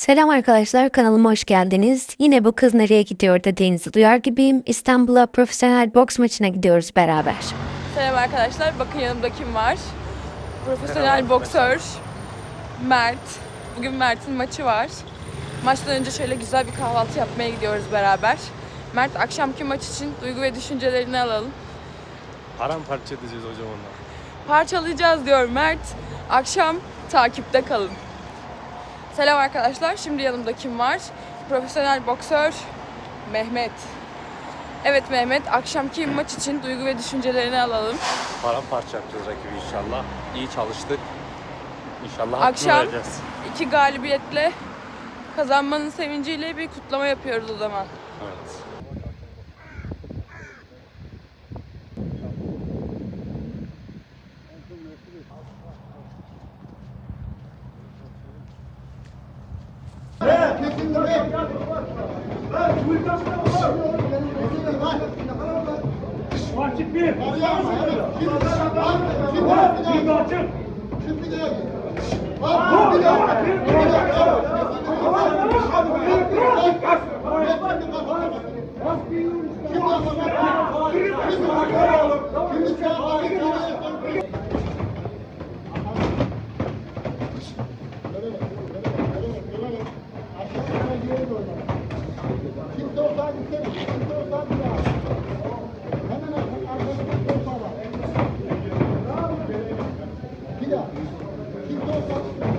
Selam arkadaşlar kanalıma hoş geldiniz. Yine bu kız nereye gidiyor dediğinizi duyar gibiyim. İstanbul'a profesyonel boks maçına gidiyoruz beraber. Selam arkadaşlar. Bakın yanımda kim var? Profesyonel boksör Mert. Bugün Mert'in maçı var. Maçtan önce şöyle güzel bir kahvaltı yapmaya gidiyoruz beraber. Mert akşamki maç için duygu ve düşüncelerini alalım. Paramparça edeceğiz hocam onunla. Parçalayacağız diyor Mert. Akşam takipte kalın. Selam arkadaşlar. Şimdi yanımda kim var? Profesyonel boksör Mehmet. Evet Mehmet, akşamki maç için duygu ve düşüncelerini alalım. Paramparça yapacağız rakibi inşallah. İyi çalıştık. İnşallah hakkını Akşam vereceğiz. iki galibiyetle kazanmanın sevinciyle bir kutlama yapıyoruz o zaman. Evet. Açık bir. Şimdi açık. Şimdi de. Var bir daha. Bir daha. Kim Kim